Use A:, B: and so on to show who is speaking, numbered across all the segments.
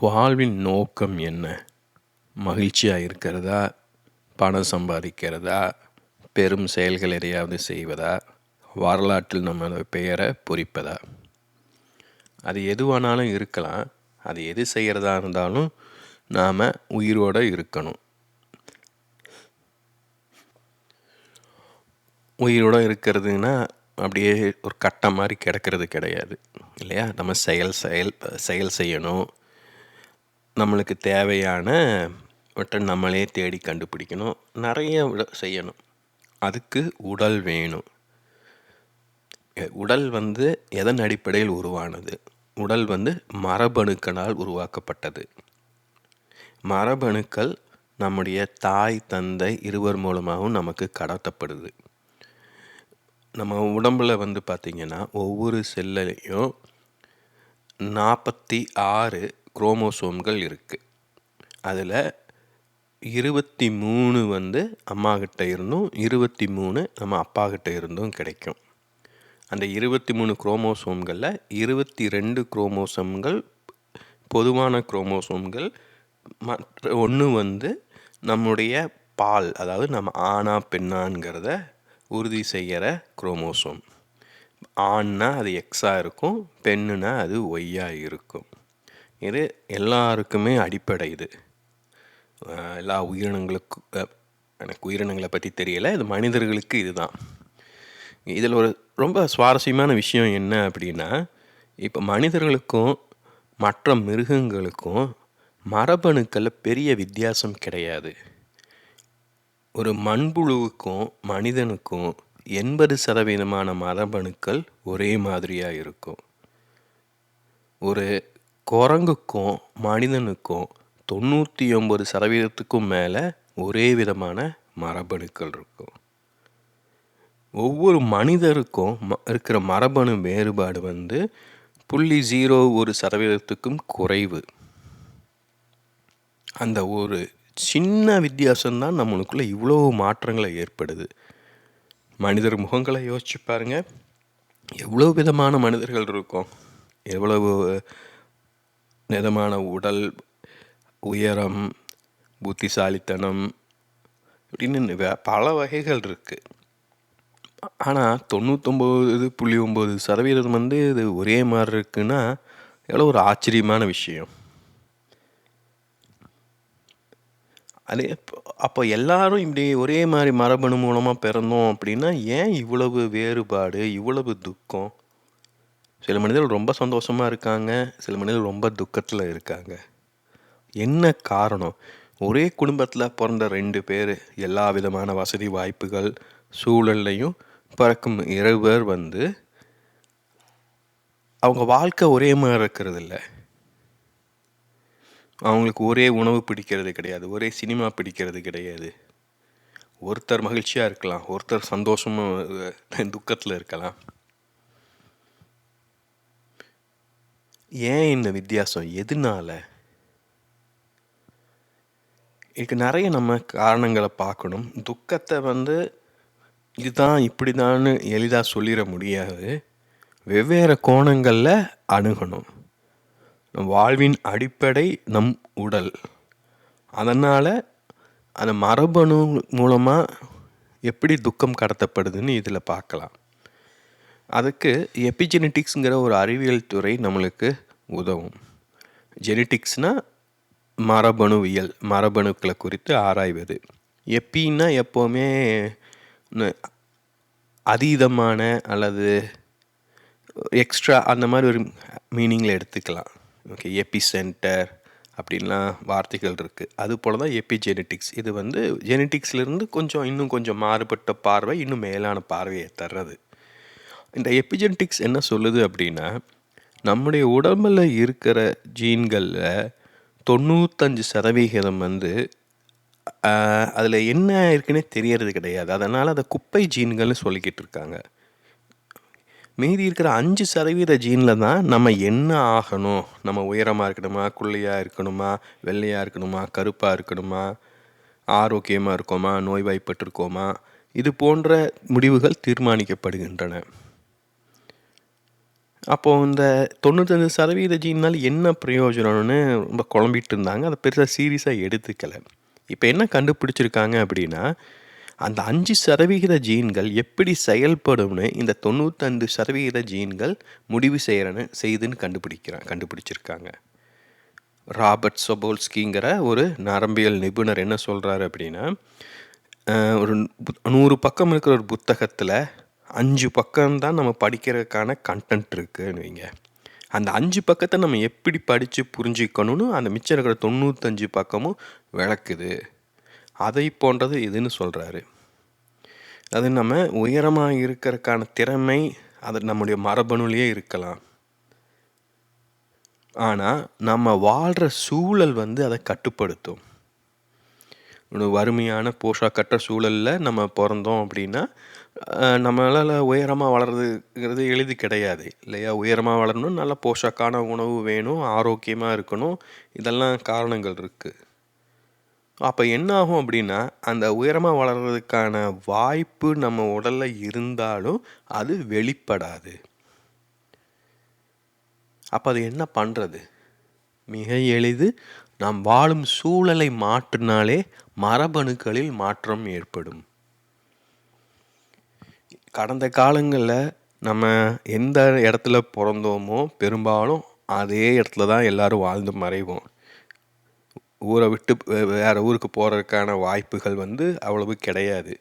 A: வாழ்வின் நோக்கம் என்ன? மகிழ்ச்சியாக இருக்கிறதா? பணம் சம்பாதிக்கிறதா? பெரும் செயல்கள் எதையாவது செய்வதா? வரலாற்றில் நம்ம பெயரை பொறிப்பதா? அது எதுவானாலும் இருக்கலாம். அது எது செய்கிறதா இருந்தாலும் நாம் உயிரோடு இருக்கணும். உயிரோடு இருக்கிறதுனா அப்படியே ஒரு கட்டம் மாதிரி கிடக்கிறது கிடையாது இல்லையா? நம்ம செயல் செயல் செயல் செய்யணும். நம்மளுக்கு தேவையான வற்றை நம்மளே தேடி கண்டுபிடிக்கணும். நிறைய செய்யணும். அதுக்கு உடல் வேணும். உடல் வந்து எதன் அடிப்படையில் உருவானது? உடல் வந்து மரபணுக்களால் உருவாக்கப்பட்டது. மரபணுக்கள் நம்முடைய தாய் தந்தை இருவர் மூலமாகவும் நமக்கு கடத்தப்படுது. நம்ம உடம்பில் வந்து பார்த்திங்கன்னா ஒவ்வொரு செல்லையும் நாற்பத்தி ஆறு குரோமோசோம்கள் இருக்குது அதில் இருபத்தி மூணு வந்து அம்மாக்கிட்ட இருந்தும் இருபத்தி மூணு நம்ம அப்பாக்கிட்ட இருந்தும் கிடைக்கும். அந்த இருபத்தி மூணு குரோமோசோம்களில் இருபத்தி ரெண்டு குரோமோசோம்கள் பொதுவான குரோமோசோம்கள் மற்ற ஒன்று வந்து நம்முடைய பால் அதாவது நம்ம ஆணா பெண்ணாங்கிறத உறுதி செய்கிற குரோமோசோம். ஆண்னா அது எக்ஸாக இருக்கும் பெண்ணுனா அது ஒய்யாக இருக்கும். இது எல்லாருக்குமே அடிப்படை இது. எல்லா உயிரினங்களுக்கு எனக்கு உயிரினங்களை பற்றி தெரியலை. இது மனிதர்களுக்கு இதுதான். இதில் ஒரு ரொம்ப சுவாரஸ்யமான விஷயம் என்ன அப்படின்னா இப்போ மனிதர்களுக்கும் மற்ற மிருகங்களுக்கும் மரபணுக்களில் பெரிய வித்தியாசம் கிடையாது. ஒரு மண்புழுவுக்கும் மனிதனுக்கும் எண்பது சதவீதமான மரபணுக்கள் ஒரே மாதிரியாக இருக்கும். ஒரு குரங்குக்கும் மனிதனுக்கும் தொண்ணூற்றி ஒம்பது சதவீதத்துக்கும் மேலே ஒரே விதமான மரபணுக்கள் இருக்கும். ஒவ்வொரு மனிதருக்கும் ம இருக்கிற மரபணு வேறுபாடு வந்து புள்ளி ஜீரோ ஒரு சதவீதத்துக்கும் குறைவு. அந்த ஒரு சின்ன வித்தியாசம்தான் நம்மளுக்குள்ளே இவ்வளோ மாற்றங்களை ஏற்படுது. மனிதர் முகங்களை யோசிச்சு பாருங்கள் எவ்வளோ விதமான மனிதர்கள் இருக்கும். எவ்வளவு மிதமான உடல் உயரம் புத்திசாலித்தனம் அப்படின்னு பல வகைகள் இருக்குது ஆனால் தொண்ணூத்தொம்பது புள்ளி ஒம்பது சதவீதம் வந்து இது ஒரே மாதிரி இருக்குன்னா எவ்வளோ ஒரு ஆச்சரியமான விஷயம். அதே அப்போ எல்லாரும் இப்படி ஒரே மாதிரி மரபணு மூலமாக பிறந்தோம் அப்படின்னா ஏன் இவ்வளவு வேறுபாடு இவ்வளவு துக்கம் சில மனிதர்கள் ரொம்ப சந்தோஷமாக இருக்காங்க சில மனிதர்கள் ரொம்ப துக்கத்தில் இருக்காங்க. என்ன காரணம்? ஒரே குடும்பத்தில் பிறந்த ரெண்டு பேர் எல்லா விதமான வசதி வாய்ப்புகள் சூழல்லையும் பிறக்கும் இருவர் வந்து அவங்க வாழ்க்கை ஒரே மாதிரி இருக்கிறது இல்லை அவங்களுக்கு ஒரே உணவு பிடிக்கிறது கிடையாது ஒரே சினிமா பிடிக்கிறது கிடையாது. ஒருத்தர் மகிழ்ச்சியாக இருக்கலாம் ஒருத்தர் சந்தோஷமும் துக்கத்தில் இருக்கலாம். ஏன் இந்த வித்தியாசம்? எதனால? இதுக்கு நிறைய நம்ம காரணங்களை பார்க்கணும். துக்கத்தை வந்து இதுதான் இப்படி தான் எளிதாக சொல்லிட முடியாது. வெவ்வேறு கோணங்களில் அணுகணும். வாழ்வின் அடிப்படை நம் உடல். அதனால் அந்த மரபணு மூலமாக எப்படி துக்கம் கடத்தப்படுதுன்னு இதில் பார்க்கலாம். அதுக்கு எபிஜெனட்டிக்ஸுங்கிற ஒரு அறிவியல் துறை நம்மளுக்கு உதவும். ஜெனட்டிக்ஸ்னால் மரபணுவியல் மரபணுக்களை குறித்து ஆராய்வது. எப்பின்னா எப்போவுமே அதீதமான அல்லது எக்ஸ்ட்ரா அந்த மாதிரி ஒரு மீனிங்கில் எடுத்துக்கலாம். ஓகே எபி சென்டர் அப்படின்லாம் வார்த்தைகள் இருக்குது அது போல் தான் எபி ஜெனட்டிக்ஸ் இது வந்து ஜெனட்டிக்ஸ்லேருந்து கொஞ்சம் இன்னும் கொஞ்சம் மாறுபட்ட பார்வை இன்னும் மேலான பார்வையை தர்றது. இந்த எபிஜென்டிக்ஸ் என்ன சொல்லுது அப்படின்னா நம்முடைய உடம்பில் இருக்கிற ஜீன்களில் தொண்ணூத்தஞ்சு சதவிகிதம் வந்து அதில் என்ன இருக்குன்னே தெரியறது கிடையாது. அதனால் அதை குப்பை ஜீன்கள்னு சொல்லிக்கிட்டு இருக்காங்க. மீதி இருக்கிற அஞ்சு சதவீத ஜீனில் தான் நம்ம என்ன ஆகணும்? நம்ம உயரமாக இருக்கணுமா? குள்ளையாக இருக்கணுமா? வெள்ளையாக இருக்கணுமா? கருப்பாக இருக்கணுமா? ஆரோக்கியமாக இருக்கோமா? நோய்வாய்ப்பட்டிருக்கோமா? இது போன்ற முடிவுகள் தீர்மானிக்கப்படுகின்றன. அப்போது இந்த தொண்ணூத்தஞ்சு சதவீத ஜீன்னால் என்ன பிரயோஜனம்னு ரொம்ப குழம்பிட்டு இருந்தாங்க. அதை பெருசாக சீரியஸாக எடுத்துக்கலை. இப்போ என்ன கண்டுபிடிச்சிருக்காங்க அப்படின்னா அந்த அஞ்சு சதவிகித ஜீன்கள் எப்படி செயல்படும்னு இந்த தொண்ணூத்தஞ்சு சதவிகித ஜீன்கள் முடிவு செய்கிறன்னு செய்துன்னு கண்டுபிடிக்கிறான் கண்டுபிடிச்சிருக்காங்க. ராபர்ட் சொபோல்ஸ்கிங்கிற ஒரு நரம்பியல் நிபுணர் என்ன சொல்கிறாரு அப்படின்னா ஒரு நூறு பக்கம் இருக்கிற ஒரு புத்தகத்தில் அஞ்சு பக்கம்தான் நம்ம படிக்கிறதுக்கான கண்டென்ட் இருக்குன்னு வைங்க. அந்த அஞ்சு பக்கத்தை நம்ம எப்படி படித்து புரிஞ்சிக்கணும்னு அந்த மிச்சம் இருக்கிற தொண்ணூத்தஞ்சு பக்கமும் விளக்குது. அதை போன்றது இதுன்னு சொல்கிறாரு அது நம்ம உயரமாக இருக்கிறதுக்கான திறமை அது நம்முடைய மரபணுலேயே இருக்கலாம். ஆனால் நம்ம வாழ்கிற சூழல் வந்து அதை கட்டுப்படுத்தும். வறுமையான போஷாக்கற்ற சூழலில் நம்ம பிறந்தோம் அப்படின்னா நம்மளால் உயரமாக வளர்றதுங்கிறது எளிது கிடையாது இல்லையா? உயரமாக வளரணும் நல்ல போஷாக்கான உணவு வேணும் ஆரோக்கியமாக இருக்கணும் இதெல்லாம் காரணங்கள் இருக்குது அப்போ என்ன ஆகும் அப்படின்னா அந்த உயரமாக வளர்கிறதுக்கான வாய்ப்பு நம்ம உடலில் இருந்தாலும் அது வெளிப்படாது. அப்போ அது என்ன பண்ணுறது மிக எளிது நாம் வாழும் சூழலை மாற்றினாலே மரபணுக்களில் மாற்றம் ஏற்படும். கடந்த காலங்களில் நம்ம எந்த இடத்துல பிறந்தோமோ பெரும்பாலும் அதே இடத்துல தான் எல்லோரும் வாழ்ந்து மறைவோம். ஊரை விட்டு வேறு ஊருக்கு போகிறதுக்கான வாய்ப்புகள் வந்து அவ்வளவு கிடையாது.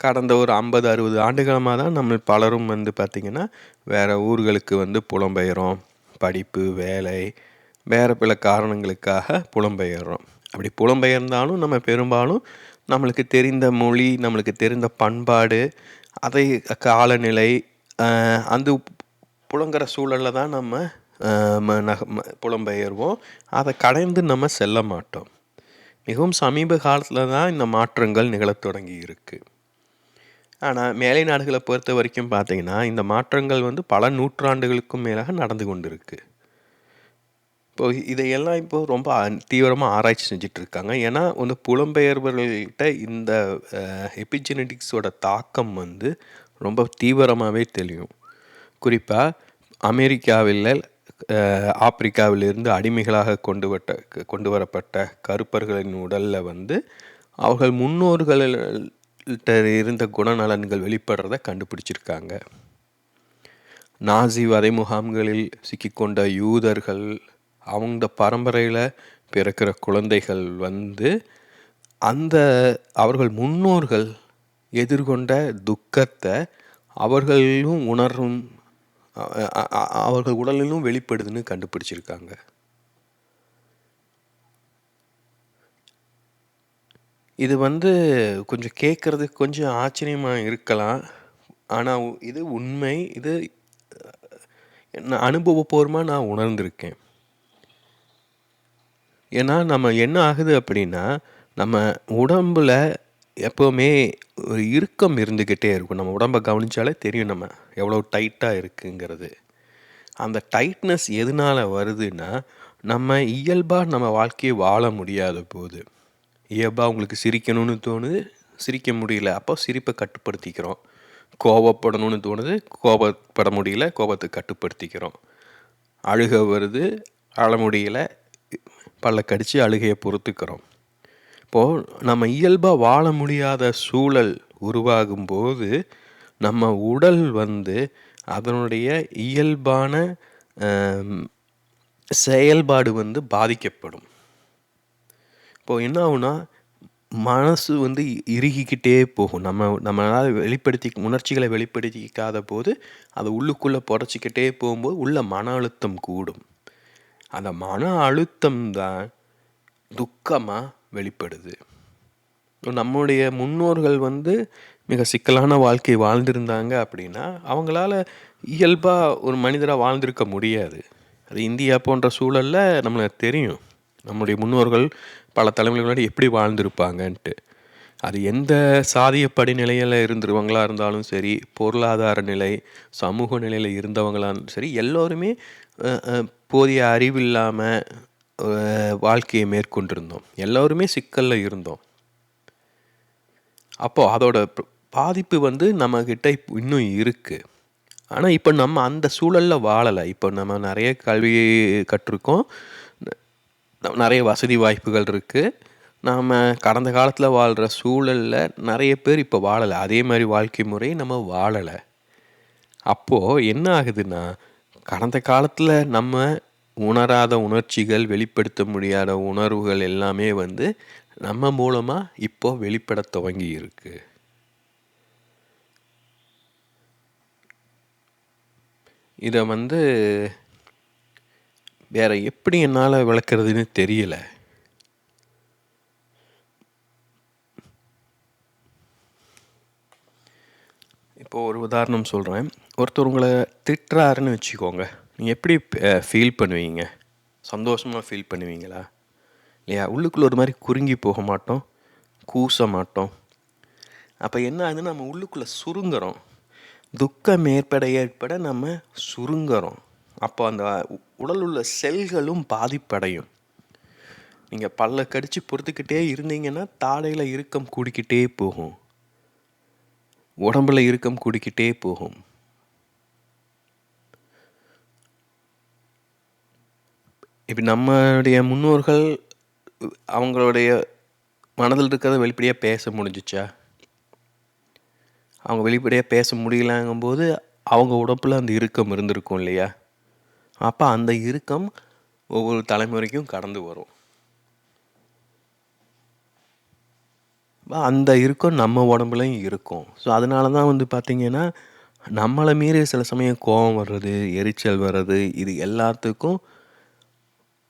A: கடந்த ஒரு ஐம்பது அறுபது ஆண்டுகளமாக தான் நம்ம பலரும் வந்து பார்த்திங்கன்னா வேறு ஊர்களுக்கு வந்து புலம்பெயரோம் படிப்பு வேலை வேறு பல காரணங்களுக்காக புலம்பெயர்றோம். அப்படி புலம்பெயர்ந்தாலும் நம்ம பெரும்பாலும் நம்மளுக்கு தெரிந்த மொழி நம்மளுக்கு தெரிந்த பண்பாடு அதை காலநிலை அந்த புலங்குற சூழலில் தான் நம்ம நக புலம்பெயர்வோம். அதை கடைந்து நம்ம செல்ல மாட்டோம். மிகவும் சமீப காலத்தில் தான் இந்த மாற்றங்கள் நிகழத் தொடங்கி இருக்குது ஆனால் மேலை நாடுகளை பொறுத்த வரைக்கும் பார்த்திங்கன்னா இந்த மாற்றங்கள் வந்து பல நூற்றாண்டுகளுக்கும் மேலாக நடந்து கொண்டு இருக்குது இப்போ இதையெல்லாம் இப்போ ரொம்ப தீவிரமாக ஆராய்ச்சி செஞ்சிட்ருக்காங்க. ஏன்னா வந்து புலம்பெயர்வர்கள்கிட்ட இந்த எபிஜெனடிக்ஸோட தாக்கம் வந்து ரொம்ப தீவிரமாகவே தெரியும் குறிப்பாக அமெரிக்காவில் ஆப்பிரிக்காவிலிருந்து அடிமைகளாக கொண்டு வட்ட கொண்டு வரப்பட்ட கருப்பர்களின் உடலில் வந்து அவர்கள் முன்னோர்கள்கிட்ட இருந்த குணநலன்கள் வெளிப்படுறத கண்டுபிடிச்சிருக்காங்க. நாசி வதை முகாம்களில் சிக்கிக்கொண்ட யூதர்கள் அவங்க பரம்பரையில் பிறக்கிற குழந்தைகள் வந்து அந்த அவர்கள் முன்னோர்கள் எதிர்கொண்ட துக்கத்தை அவர்களும் உணரும் அவர்கள் உடலிலும் வெளிப்படுதுன்னு கண்டுபிடிச்சிருக்காங்க. இது வந்து கொஞ்சம் கேட்குறதுக்கு கொஞ்சம் ஆச்சரியமாக இருக்கலாம். ஆனால் இது உண்மை. இது நான் அனுபவபூர்வமாக நான் உணர்ந்திருக்கேன். ஏன்னா நம்ம என்ன ஆகுது அப்படின்னா நம்ம உடம்பில் எப்போவுமே ஒரு இறுக்கம் இருந்துக்கிட்டே இருக்கும். நம்ம உடம்பை கவனித்தாலே தெரியும் நம்ம எவ்வளோ டைட்டாக இருக்குங்கிறது. அந்த டைட்னஸ் எதனால் வருதுன்னா நம்ம இயல்பாக நம்ம வாழ்க்கையை வாழ முடியாத போது. இயல்பாக உங்களுக்கு சிரிக்கணும்னு தோணுது சிரிக்க முடியல அப்போ சிரிப்பை கட்டுப்படுத்திக்கிறோம். கோபப்படணும்னு தோணுது கோபப்பட முடியல கோபத்தை கட்டுப்படுத்திக்கிறோம். அழுக வருது அழ முடியல பல்ல கடித்து அழுகையை பொறுத்துக்கிறோம். இப்போது நம்ம இயல்பாக வாழ முடியாத சூழல் உருவாகும்போது நம்ம உடல் வந்து அதனுடைய இயல்பான செயல்பாடு வந்து பாதிக்கப்படும். இப்போது என்ன ஆகுனா மனசு வந்து இறுகிக்கிட்டே போகும். நம்ம நம்மளால் வெளிப்படுத்தி உணர்ச்சிகளை வெளிப்படுத்திக்காத போது அதை உள்ளுக்குள்ளே புடச்சிக்கிட்டே போகும்போது உள்ள மன அழுத்தம் கூடும். அந்த மன அழுத்தம் தான் துக்கமாக வெளிப்படுது. நம்முடைய முன்னோர்கள் வந்து மிக சிக்கலான வாழ்க்கை வாழ்ந்திருந்தாங்க அப்படின்னா அவங்களால இயல்பாக ஒரு மனிதராக வாழ்ந்திருக்க முடியாது. அது இந்தியா போன்ற சூழலில் நம்மளுக்கு தெரியும். நம்முடைய முன்னோர்கள் பல தலைமுறைகளோடு எப்படி வாழ்ந்திருப்பாங்கன்ட்டு. அது எந்த சாதிய படிநிலையில் இருந்துருவங்களா இருந்தாலும் சரி பொருளாதார நிலை சமூக நிலையில் இருந்தவங்களாலும் சரி எல்லோருமே போதிய அறிவில்லாமல் வாழ்க்கையை மேற்கொண்டிருந்தோம். எல்லோருமே சிக்கலில் இருந்தோம். அப்போது அதோட பாதிப்பு வந்து நம்மக்கிட்ட இன்னும் இருக்குது ஆனால் இப்போ நம்ம அந்த சூழலில் வாழலை. இப்போ நம்ம நிறைய கல்வி கற்றுருக்கோம். நிறைய வசதி வாய்ப்புகள் இருக்குது நாம் கடந்த காலத்தில் வாழ்கிற சூழலில் நிறைய பேர் இப்போ வாழலை. அதே மாதிரி வாழ்க்கை முறையை நம்ம வாழலை. அப்போது என்ன ஆகுதுன்னா கடந்த காலத்தில் நம்ம உணராத உணர்ச்சிகள் வெளிப்படுத்த முடியாத உணர்வுகள் எல்லாமே வந்து நம்ம மூலமாக இப்போ வெளிப்பட துவங்கி இருக்கு. இதை வந்து வேற எப்படி என்னால் விளக்குறதுன்னு தெரியல. இப்போ ஒரு உதாரணம் சொல்கிறேன் ஒருத்தர் உங்களை திட்டுறாருன்னு வச்சுக்கோங்க. நீங்கள் எப்படி ஃபீல் பண்ணுவீங்க? சந்தோஷமாக ஃபீல் பண்ணுவீங்களா? இல்லையா? உள்ளுக்குள்ளே ஒரு மாதிரி குறுங்கி போக மாட்டோம் கூச மாட்டோம். அப்போ என்ன ஆகுதுன்னா நம்ம உள்ளுக்குள்ளே சுருங்குறோம். துக்கம் ஏற்பட ஏற்பட நம்ம சுருங்குறோம். அப்போ அந்த உடல் உள்ள செல்களும் பாதிப்படையும். நீங்கள் பல்ல கடித்து பொறுத்துக்கிட்டே இருந்தீங்கன்னா தாடையில் இறுக்கம் கூடிக்கிட்டே போகும். உடம்புல இறுக்கம் கூடிக்கிட்டே போகும். இப்போ நம்மளுடைய முன்னோர்கள் அவங்களுடைய மனதில் இருக்கிறத வெளிப்படையாக பேச முடிஞ்சிச்சா? அவங்க வெளிப்படையாக பேச முடியலங்கும்போது அவங்க உடம்புல அந்த இறுக்கம் இருந்திருக்கும் இல்லையா? அப்போ அந்த இறுக்கம் ஒவ்வொரு தலைமுறைக்கும் கடந்து வரும். அந்த இறுக்கம் நம்ம உடம்புலையும் இருக்கும். ஸோ அதனால தான் வந்து பார்த்திங்கன்னா நம்மளை மீறி சில சமயம் கோபம் வர்றது எரிச்சல் வர்றது இது எல்லாத்துக்கும்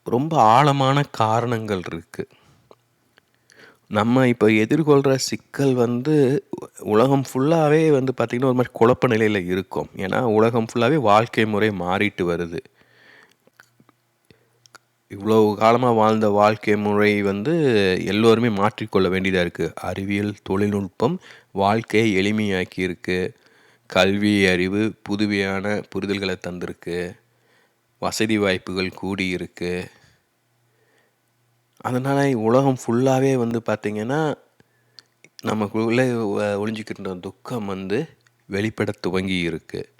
A: ரொம்ப ஆழமான காரணங்கள் இருக்குது நம்ம இப்போ எதிர்கொள்கிற சிக்கல் வந்து உலகம் ஃபுல்லாகவே வந்து பார்த்திங்கன்னா ஒரு மாதிரி குழப்ப நிலையில் இருக்கும். ஏன்னா உலகம் ஃபுல்லாகவே வாழ்க்கை முறை மாறிட்டு வருது. இவ்வளோ காலமாக வாழ்ந்த வாழ்க்கை முறை வந்து எல்லோருமே மாற்றிக்கொள்ள வேண்டியதாக இருக்குது அறிவியல் தொழில்நுட்பம் வாழ்க்கையை எளிமையாக்கியிருக்கு. கல்வி அறிவு புதுவையான புரிதல்களை தந்திருக்கு. வசதி வாய்ப்புகள் கூடியிருக்கு. அதனால் உலகம் ஃபுல்லாகவே வந்து பார்த்திங்கன்னா நமக்குள்ளே ஒழிஞ்சிக்கின்ற துக்கம் வந்து வெளிப்பட துவங்கி இருக்குது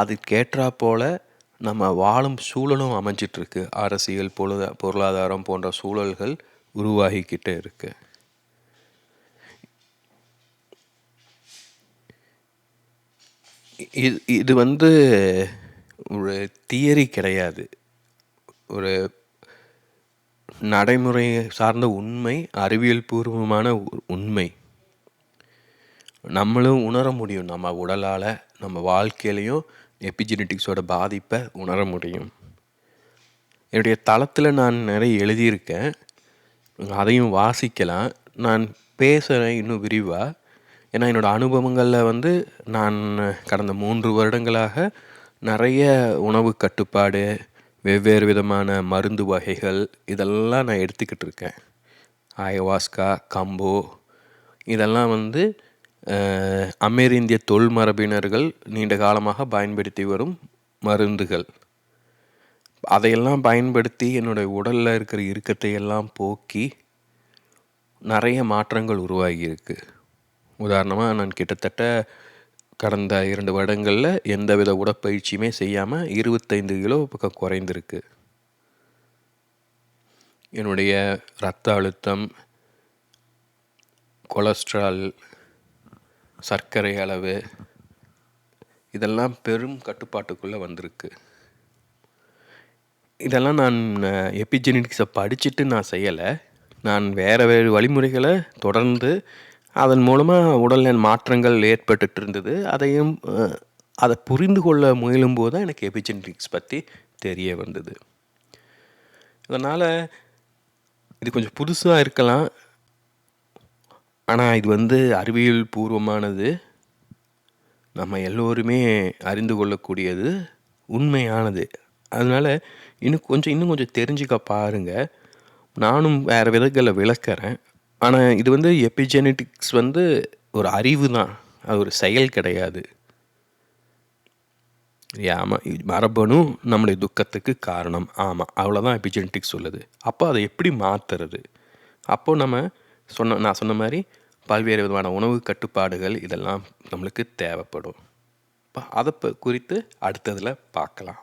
A: அதுக்கேற்றா போல் நம்ம வாழும் சூழலும் அமைஞ்சிட்ருக்கு. அரசியல் பொருளா பொருளாதாரம் போன்ற சூழல்கள் உருவாகிக்கிட்டே இருக்கு. இது இது வந்து தியரி கிடையாது. ஒரு நடைமுறை சார்ந்த உண்மை அறிவியல் பூர்வமான உ- உண்மை. நம்மளும் உணர முடியும். நம்ம உடலால் நம்ம வாழ்க்கையிலையும் எபிஜெனட்டிக்ஸோட பாதிப்பை உணர முடியும். என்னுடைய தளத்தில் நான் நிறைய எழுதியிருக்கேன். அதையும் வாசிக்கலாம். நான் பேசுகிறேன் இன்னும் விரிவாக ஏன்னா என்னோடய அனுபவங்களில் வந்து நான் கடந்த மூன்று வருடங்களாக நிறைய உணவு கட்டுப்பாடு வெவ்வேறு விதமான மருந்து வகைகள் இதெல்லாம் நான் எடுத்துக்கிட்டு இருக்கேன். ஆயவாஸ்கா கம்போ இதெல்லாம் வந்து அமெரிந்திய தொல்மரபினர்கள் நீண்ட காலமாக பயன்படுத்தி வரும் மருந்துகள். அதையெல்லாம் பயன்படுத்தி என்னுடைய உடலில் இருக்கிற இறுக்கத்தை எல்லாம் போக்கி நிறைய மாற்றங்கள் உருவாகியிருக்கு உதாரணமாக நான் கிட்டத்தட்ட கடந்த இரண்டு வருடங்களில் எந்தவித உடற்பயிற்சியுமே செய்யாமல் இருபத்தைந்து கிலோ பக்கம் குறைந்திருக்கு. என்னுடைய இரத்த அழுத்தம் கொலஸ்ட்ரால் சர்க்கரை அளவு இதெல்லாம் பெரும் கட்டுப்பாட்டுக்குள்ளே வந்திருக்கு. இதெல்லாம் நான் எபிஜெனட்டிக்ஸை படிச்சுட்டு நான் செய்யலை. நான் வேறு வேறு வழிமுறைகளை தொடர்ந்து அதன் மூலமாக உடல்நல மாற்றங்கள் ஏற்பட்டுட்டு இருந்தது அதையும் அதை புரிந்து கொள்ள முயலும் போது தான் எனக்கு எபிஜெனட்டிக்ஸ் பற்றி தெரிய வந்தது. அதனால் இது கொஞ்சம் புதுசாக இருக்கலாம். ஆனால் இது வந்து அறிவியல் பூர்வமானது. நம்ம எல்லோருமே அறிந்து கொள்ளக்கூடியது உண்மையானது. அதனால் இன்னும் கொஞ்சம் இன்னும் கொஞ்சம் தெரிஞ்சுக்க பாருங்க. நானும் வேறு விதங்களை விளக்கிறேன். ஆனால் இது வந்து எபிஜெனட்டிக்ஸ் வந்து ஒரு அறிவு தான் அது ஒரு செயல் கிடையாது. ஆமாம் மரபணு நம்முடைய துக்கத்துக்கு காரணம். ஆமாம் அவ்வளோதான் எபிஜெனட்டிக்ஸ் சொல்லுது. அப்போ அதை எப்படி மாற்றுறது அப்போது நம்ம சொன்ன நான் சொன்ன மாதிரி பல்வேறு விதமான உணவு கட்டுப்பாடுகள் இதெல்லாம் நம்மளுக்கு தேவைப்படும். அதை குறித்து அடுத்ததில் பார்க்கலாம்.